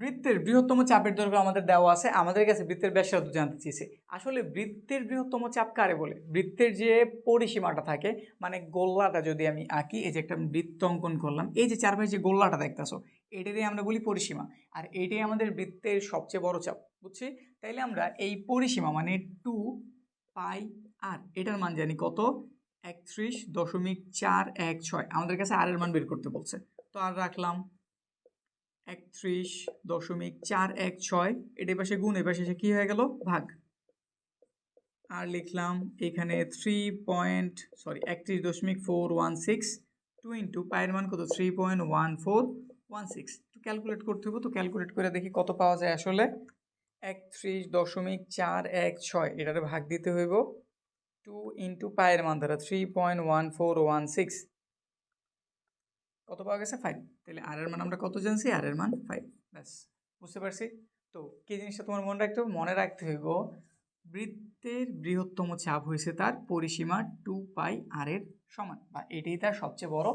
বৃত্তের বৃহত্তম চাপের দৈর্ঘ্য আমাদের দেওয়া আছে, আমাদের কাছে বৃত্তের ব্যাসার্ধ জানতে চেয়েছে। আসলে বৃত্তের বৃহত্তম চাপ কারে বলে? বৃত্তের যে পরিসীমাটা থাকে মানে গোল্লাটা যদি আমি আঁকি, এই যে একটা বৃত্ত অঙ্কন করলাম, এই যে চারপাশে যে গোল্লাটা দেখতেছো, এটারই আমরা বলি পরিসীমা। আর এটাই আমাদের বৃত্তের সবচেয়ে বড় চাপ, বুঝছি? তাইলে আমরা এই পরিসীমা মানে টু পাই আর, এটার মান জানি কত? একত্রিশ দশমিক চার এক ছয়। আমাদের কাছে আর এর মান বের করতে বলছে। তো আর রাখলাম। একত্রিশ দশমিক চার এক ছয়। এটা পাশে গুণ এ পাশে এসে কী হয়ে গেল? ভাগ। আর লিখলাম এখানে থ্রি পয়েন্ট সরি একত্রিশ দশমিক four one six two into পায়ের মান কত? Three point one four one six তো ক্যালকুলেট করতে হবে তো ক্যালকুলেট করে দেখি কত পাওয়া যায় আসলে। একত্রিশ দশমিক চার এক ছয়, এটারে ভাগ দিতে হইব। টু ইন্টু পায়ের মান দ্বারা three point one four one six কত পাওয়া গেছে? ফাইভ তাহলে আর এর মান আমরা কত জানছি? আর এর মান ফাইভ ব্যাস, বুঝতে পারছি? তো কি জিনিসটা তোমার মনে রাখতে হবে? মনে রাখতে হইব বৃত্তের বৃহত্তম চাপ হয়েছে তার পরিসীমা টু পাই আর এর সমান, বা এটাই তার সবচেয়ে বড়